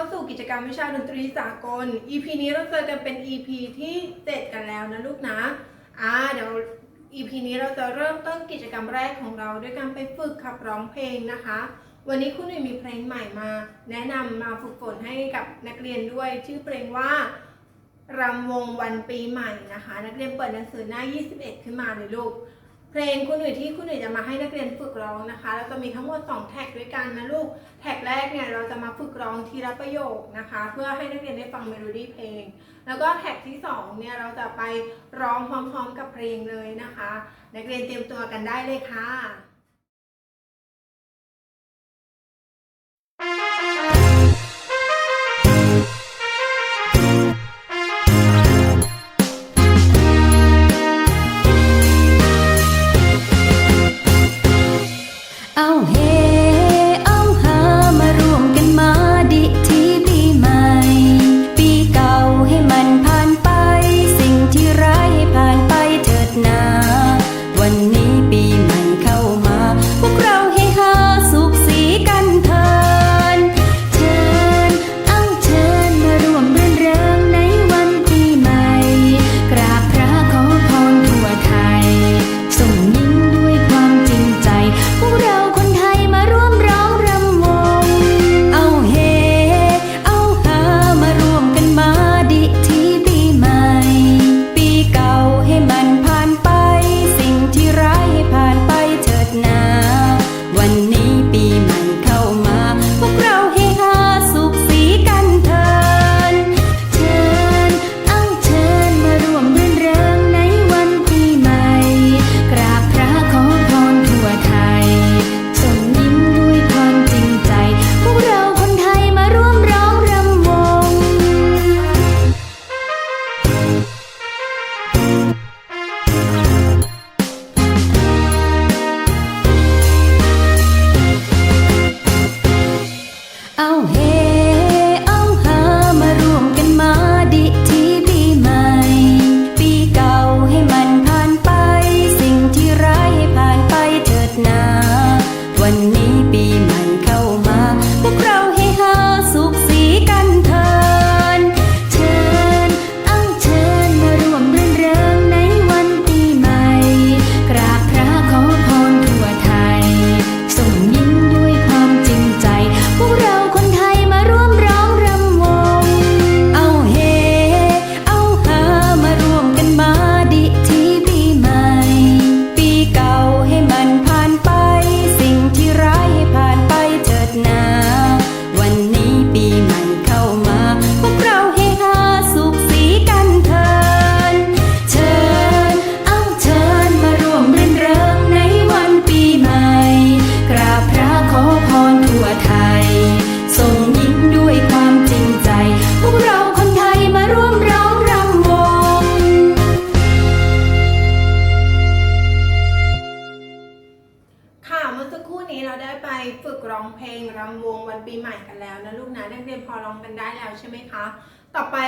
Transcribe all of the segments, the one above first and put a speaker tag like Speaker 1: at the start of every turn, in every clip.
Speaker 1: เข้าสู่กิจกรรมวิชาดนตรีสากล EP นี้เราเจอกันเป็น EP ที่ 7 กันแล้วนะลูกนะ อ่าเดี๋ยว EP นี้เราจะเริ่มต้นกิจกรรมแรกของเราด้วยการไปฝึกขับร้องเพลงนะคะ วันนี้คุณหนุ่ยมีเพลงใหม่มา แนะนำมาฝึกฝนให้กับนักเรียนด้วย ชื่อเพลงว่ารำวงวันปีใหม่นะคะ นักเรียนเปิดหนังสือหน้า 21 ขึ้นมาเลยลูก เพลงคุณหนุ่ยที่คุณหนุ่ยจะมาให้นักเรียนฝึกร้องนะคะเราจะมีทั้งหมด 2 แท็กด้วยกันนะลูก แท็กแรกเนี่ยเราจะมาฝึกร้องทีละประโยคนะคะ เพื่อให้นักเรียนได้ฟังเมโลดี้เพลง แล้วก็แท็กที่2เนี่ยเราจะไปร้องพร้อมๆกับเพลงเลยนะคะ นักเรียนเตรียมตัวกันได้เลยค่ะ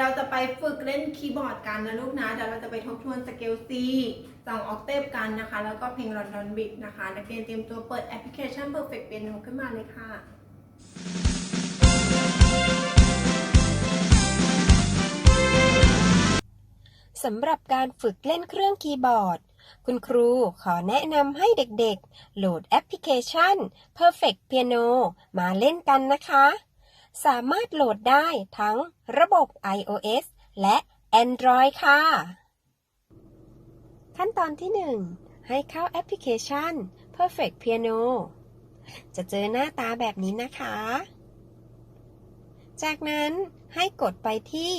Speaker 2: เราจะไป
Speaker 1: ฝึกเล่นคีย์บอร์ดกันนะลูกนะ เดี๋ยวเราจะไปทบทวนสเกล C สองออกเทปกันนะคะ แล้วก็เพลงลอนดอนบิ t นะคะ นักเรียนเตรียมตัวเปิดแอปพลิเคชัน Perfect Piano ขึ้นมาเลยค่ะ
Speaker 3: สำหรับการฝึกเล่นเครื่องคีย์บอร์ด คุณครูขอแนะนำให้เด็กๆ โหลดแอปพลิเคชัน Perfect Piano มาเล่นกันนะคะ สามารถโหลดได้ทั้งระบบ iOS และ Android ค่ะ ขั้นตอนที่ 1 ให้เข้าแอปพลิเคชัน Perfect Piano จะเจอหน้าตาแบบนี้นะคะ จากนั้นให้กดไปที่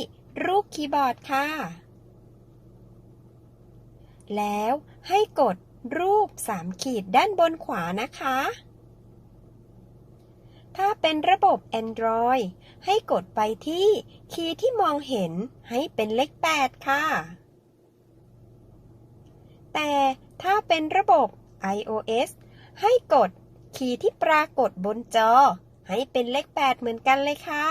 Speaker 3: รูปคีย์บอร์ดค่ะ แล้วให้กดรูป 3 ขีดด้านบนขวานะคะ ถ้าเป็นระบบ Android ให้กดไปที่ คีย์ที่มองเห็นให้เป็นเลข 8 ค่ะ แต่ถ้าเป็นระบบ iOS ให้กดคีย์ที่ปรากฏบนจอ ให้เป็นเลข 8 เหมือนกันเลยค่ะ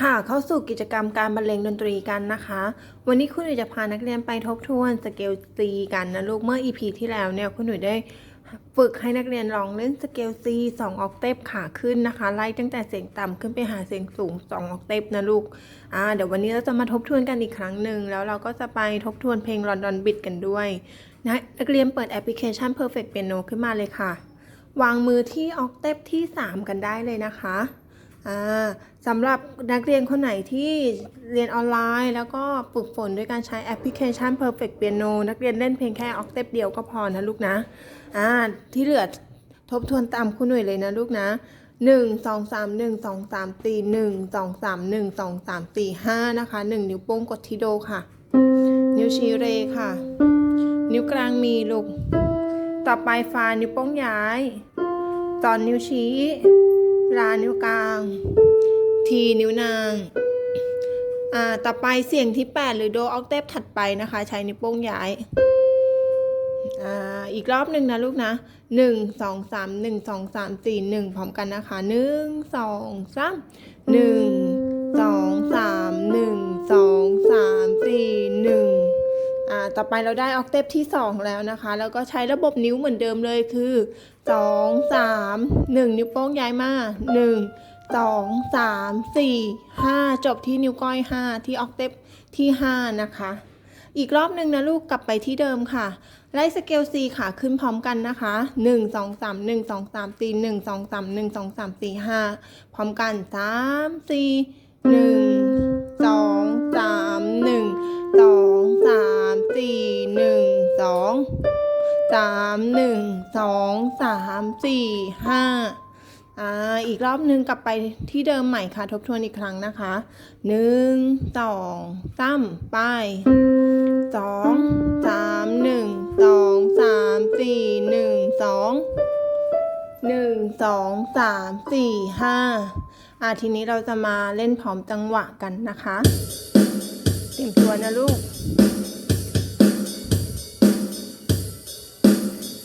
Speaker 1: ค่ะ
Speaker 2: เข้าสู่กิจกรรมการบรรเลงดนตรีกันนะคะ วันนี้คุณหนุ่ยจะพานักเรียนไปทบทวนสเกลซีกันนะลูกเมื่อ EP ที่แล้วเนี่ยคุณหนุ่ยได้ฝึกให้นักเรียนลองเล่นสเกลซีสองออกเทปขาขึ้นนะคะ ไล่ตั้งแต่เสียงต่ำขึ้นไปหาเสียงสูง 2 ออกเทปนะลูกอ่าเดี๋ยววันนี้เราจะมาทบทวนกันอีกครั้งหนึ่งแล้วเราก็จะไปทบทวนเพลง London Beat กันด้วยนะนักเรียนเปิดแอปพลิเคชัน Perfect Piano ขึ้นมาเลยค่ะ วางมือที่ออกเทปที่ 3 กันได้เลยนะคะ สำหรับนักเรียนคนไหนที่เรียนออนไลน์ แล้วก็ฝึกฝนด้วยการใช้แอปพลิเคชัน Perfect Piano นักเรียนเล่นเพลงแค่ออกเทปเดียวก็พอนะลูกนะอ่าที่เหลือทบทวนตามคุณหน่วยเลยนะลูกนะ1 2 3 1 2 3 4 1 2 3 1 2 3 4 5นะคะ1นิ้วโป้งกดที่โดค่ะ นิ้วชี้เรค่ะ นิ้วกลางมีลูก ต่อไปฟานิ้วโป้งย้าย ตอนนิ้วชี้ ลานิ้วกลาง ทีนิ้วนางอ่าต่อไปเสียงที่ 8 หรือโดออกเทปถัดไปนะคะ ใช้นิ้วโป้งย้ายอ่าอีกรอบหนึ่งนะลูกนะ 1 2 3 1 2 3 4 1 พร้อมกันนะคะ 1 2 3 1 2 3 1 2 3 4 1 อ่าต่อไปเราได้ออกเทปที่ 2 แล้วนะคะ แล้วก็ใช้ระบบนิ้วเหมือนเดิมเลยคือ 2 3 1 นิ้วโป้งย้ายมา 1 2 3 4 5 จบที่นิ้วก้อย 5 ที่ออกเทปที่ 5 นะคะ อีกรอบหนึ่งนะลูกกลับไปที่เดิมค่ะ ไล่สเกล C ค่ะขึ้นพร้อมกันนะคะ 1 2 3 1 2 3 4 1 2 3 1 2 3 4 5 พร้อมกัน 3 4 1 2 3 1 2 3 4 1 2 3 1 2 3 4 5อ่ามสี่ห้าอ่าอีกรอบหนึ่งกลับไปที่เดิมใหม่ค่ะ ทบทวนอีกครั้งนะคะ1 2 3ไปสองสามหนึ่งสองสามสี่หนึ่งสองหนึ่งสองสามสี่ห้าอะทีนี้เราจะมาเล่นพร้อมจังหวะกันนะคะ เตรียมตัวนะลูก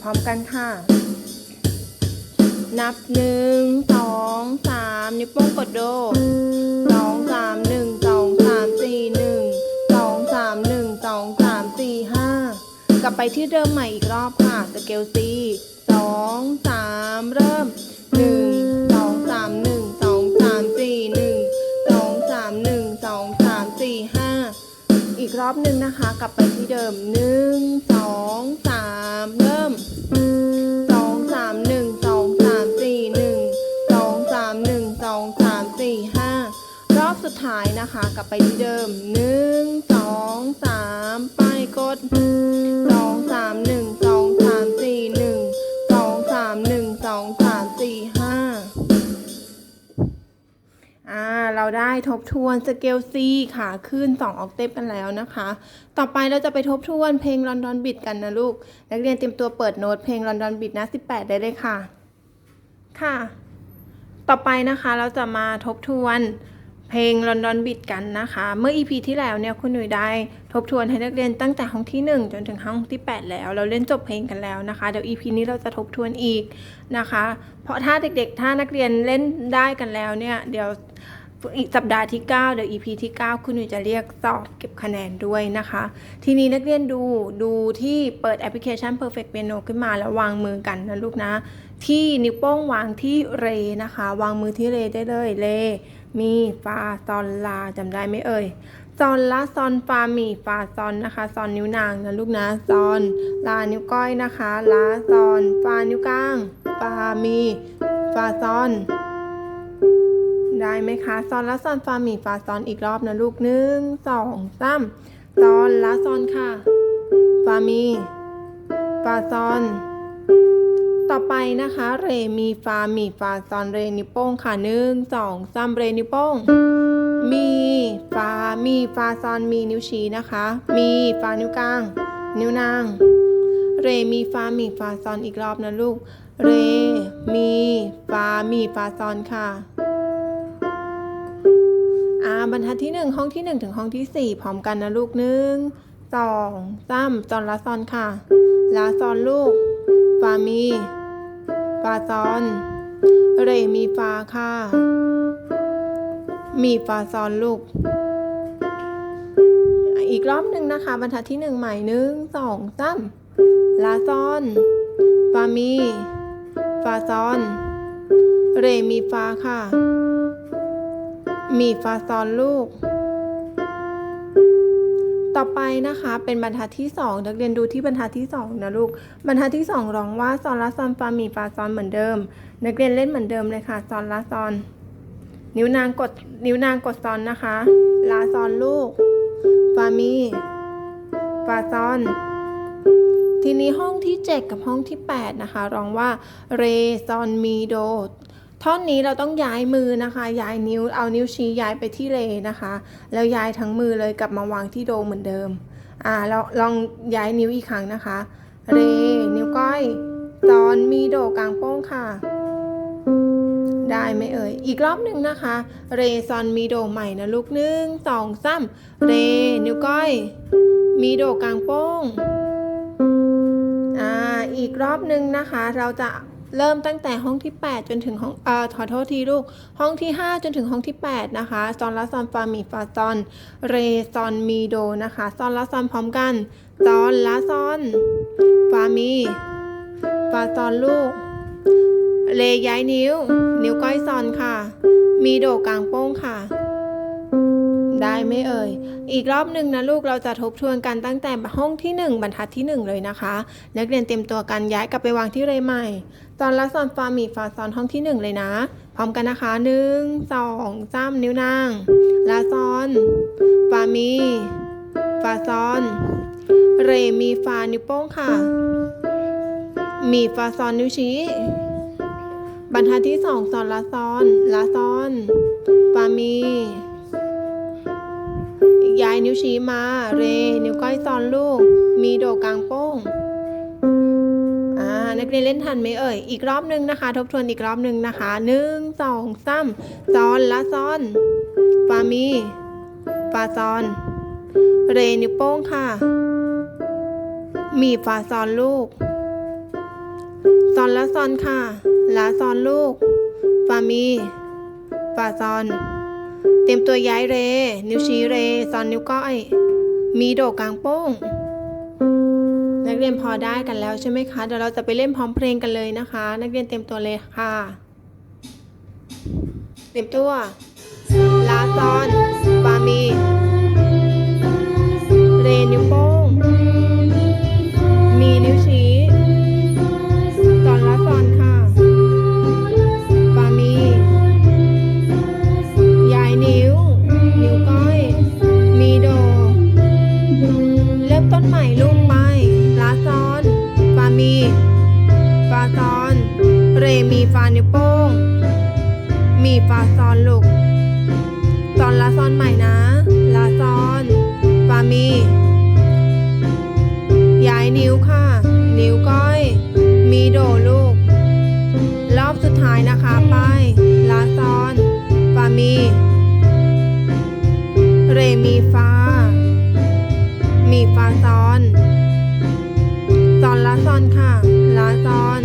Speaker 2: พร้อมกันค่ะ นับหนึ่งสองสามนิ้วโป้งกดโดสองสามหนึ่งสองสามสี่หนึ่งสองสามหนึ่งสองสามสี่ห้ากลับไปที่เดิมใหม่อีกรอบค่ะสเกลซีสองสามเริ่ม รอบหนึ่งนะคะ กลับไปที่เดิม 1 2 3 เริ่ม 2 3 1 2 3 4 1 2 3 1 2 3 4 5 รอบสุดท้ายนะคะ กลับไปที่เดิม 1 2 3 ไปกด 2 3 1 2 อ่าเราได้ทบทวนสเกล C ขาขึ้น 2 ออกเทปกันแล้วนะคะ ต่อไปเราจะไปทบทวนเพลง London Beat กันนะลูก นักเรียนเตรียมตัวเปิดโน้ตเพลง London Beat น้า18 ได้เลยค่ะ ค่ะ ต่อไปนะคะเราจะมาทบทวนเพลง London Beat กันนะคะ เมื่อ EP ที่แล้วเนี่ยคุณหนุ่ยได้ทบทวนให้นักเรียนตั้งแต่ห้องที่ 1 จนถึงห้องที่ 8 แล้ว เราเล่นจบเพลงกันแล้วนะคะ เดี๋ยว EP นี้เราจะทบทวนอีกนะคะ เพราะถ้าเด็กๆ ถ้านักเรียนเล่นได้กันแล้วเนี่ย เดี๋ยว สัปดาห์ที่ 9 เดี๋ยว EP ที่ 9 คุณหนุ่ยจะเรียกสอบเก็บคะแนนด้วยนะคะ ทีนี้นักเรียนดูดูที่เปิดแอปพลิเคชัน Perfect Piano ขึ้นมาแล้ววางมือกันนะลูกนะ ที่นิ้วโป้งวางที่เรนะคะ วางมือที่เรได้เลยเรมีฟาซอนลาจำได้ไหมเอ่ยซอนละซอนฟามีฟาซอนนะคะซอนนิ้วนางนะลูกนะซอนลานิ้วก้อยนะคะลาซอนฟานิ้วกลางฟามีฟาซอน ได้ไหมคะซอนละซอนฟามีฟาซอนอีกรอบนะลูกหนึ่งสองสามซอนละซอนค่ะฟามีฟาซอน ต่อไปนะคะ เรมีฟามีฟาซอนเรนิโป้งค่ะหนึ่งสองสามเรนิโป้งมีฟามีฟาซอนมีนิ้วชี้นะคะ มีฟานิ้วกลาง นิ้วนางเรมีฟามีฟาซอนอีกรอบนะลูก เรมีฟามีฟาซอนค่ะ อ่าบรรทัดที่หนึ่งห้องที่หนึ่งถึงห้องที่สี่พร้อมกันนะลูกหนึ่งสองสามซอนละซอนค่ะ ลาซอนลูกฟามีฟาซอน เรมีฟาค่ะ มีฟาซอนลูก อีกรอบหนึ่งนะคะ บรรทัดที่หนึ่งใหม่หนึ่งสองสามลาซอนฟามีฟาซอน เรมีฟาค่ะ มีฟาซอนลูก ต่อไปนะคะเป็นบรรทัดที่สองนักเรียนดูที่บรรทัดที่สองนะลูก บรรทัดที่สองร้องว่าซอนลาซอนฟามีฟาซอนเหมือนเดิม นักเรียนเล่นเหมือนเดิมเลยค่ะซอนลาซอน นิ้วนางกดนิ้วนางกดซอนนะคะลาซอนลูกฟามีฟาซอนทีนี้ห้องที่ 7 กับห้องที่ 8 นะคะ ร้องว่าเรซอนมีโด ท่อนนี้เราต้องย้ายมือนะคะ ย้ายนิ้ว เอานิ้วชี้ย้ายไปที่เรนะคะ แล้วย้ายทั้งมือเลยกลับมาวางที่โดเหมือนเดิม อ่าเราลองย้ายนิ้วอีกครั้งนะคะ เร นิ้วก้อยซอนมีโดกลางโป้งค่ะ ได้ไหมเอ่ย อีกรอบหนึ่งนะคะ เรซอนมีโดใหม่นะลูกหนึ่งสองสามเร นิ้วก้อย มีโดกลางโป้ง อ่า อีกรอบหนึ่งนะคะ เราจะ เริ่มตั้งแต่ห้องที่ 8 จนถึงห้องเอ่อขอโทษทีลูก ห้องที่ 5 จนถึงห้องที่ 8 นะคะซอนละซอนฟามีฟาซอนเรซอนมีโดนะคะซอนละซอนพร้อมกันซอนละซอนฟามีฟาซอนลูกเลย้ายนิ้ว นิ้วก้อยซอนค่ะ มีโดกลางโป้งค่ะ ได้ไหมเอ่ย อีกรอบหนึ่งนะลูกเราจะทบทวนกันตั้งแต่ห้องที่ 1 บรรทัดที่ 1 เลยนะคะ นักเรียนเตรียมตัวกันย้ายกลับไปวางที่เรใหม่ ตอนละซอนฟามีฟาซอนห้องที่ 1 เลยนะ พร้อมกันนะคะ 1 2 3 นิ้วนางลาซอนฟามีฟาซอนเรมีฟานิ้วโป้งค่ะ มีฟาซอนนิ้วชี้บรรทัดที่สองซอนลาซอนลาซอนฟามี นิ้วชี้มา เร นิ้วก้อยซ้อนลูก มีโดกลางโป้งอ่านักเรียนเล่นทันไหมเอ่ย อีกรอบหนึ่งนะคะ ทบทวนอีกรอบหนึ่งนะคะหนึ่งสองสามซ้อนละซ้อนฟามีฟาซอน เรนิ้วโป้งค่ะ มีฟาซอนลูกซอนละซอนค่ะลาซอนลูกฟามีฟาซอน เตรียมตัวย้ายเร นิ้วชี้เรซอนนิ้วก้อย มีโดกลางโป้ง นักเรียนพอได้กันแล้วใช่ไหมคะ เดี๋ยวเราจะไปเล่นพร้อมเพลงกันเลยนะคะ นักเรียนเตรียมตัวเลยค่ะ เตรียมตัว ลาซอนฟามีเรนิ้วโป้ง มีนิ้วชี้ มี เรมีฟามีฟาซอนซอนลาซอนค่ะลาซอน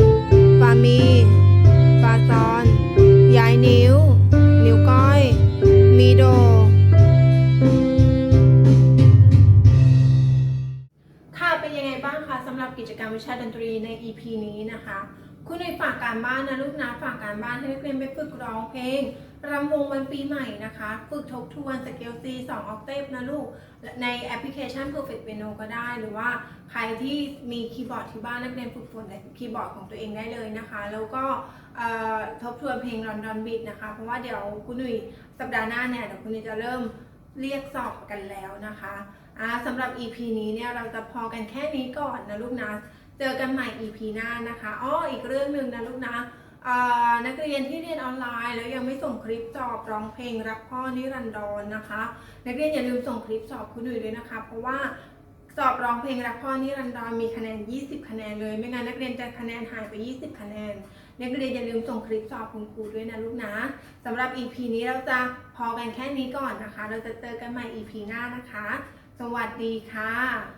Speaker 2: ฟามีฟาซอนย้ายนิ้ว นิ้วก้อย มีโด ค่ะเป็นยังไงบ้างคะสำหรับกิจกรรมวิชาดนตรีใน EP นี้นะคะ คุณในฝากการบ้านนะลูกนะฝากการบ้านให้นักเรียนไปฝึกร้องเพลง รำวงวันปีใหม่นะคะ ฝึกทบทวนสเกล C 2ออกเทปนะลูก ในแอปพลิเคชัน Perfect Piano ก็ได้ หรือว่าใครที่มีคีย์บอร์ดที่บ้านนักเรียนฝึกฝนคีย์บอร์ดของตัวเองได้เลยนะคะ แล้วก็ทบทวนเพลงรอนดอนบิดนะคะ เพราะว่าเดี๋ยวคุณหนุ่ยสัปดาห์หน้าเนี่ยเดี๋ยวคุณหนุ่ยจะเริ่มเรียกสอบกันแล้วนะคะสำหรับ EP นี้เนี่ยเราจะพอกันแค่นี้ก่อนนะลูกนะ เจอกันใหม่ EP หน้านะคะ อ้ออีกเรื่องหนึ่งนะลูกนะ นักเรียนที่เรียนออนไลน์ แล้วยังไม่ส่งคลิปสอบร้องเพลงรักพ่อนิรันดรนะคะ นักเรียนอย่าลืมส่งคลิปสอบคุณหนุ่ยด้วยนะคะ เพราะว่าสอบร้องเพลงรักพ่อนิรันดรมีคะแนน 20 คะแนนเลย ไม่งั้นนักเรียนจะคะแนนหายไป 20 คะแนน นักเรียนอย่าลืมส่งคลิปสอบคุณครูด้วยนะลูกนะสำหรับ EP นี้เราจะพอกันแค่นี้ก่อนนะคะ เราจะเจอกันใหม่ EP หน้านะคะ สวัสดีค่ะ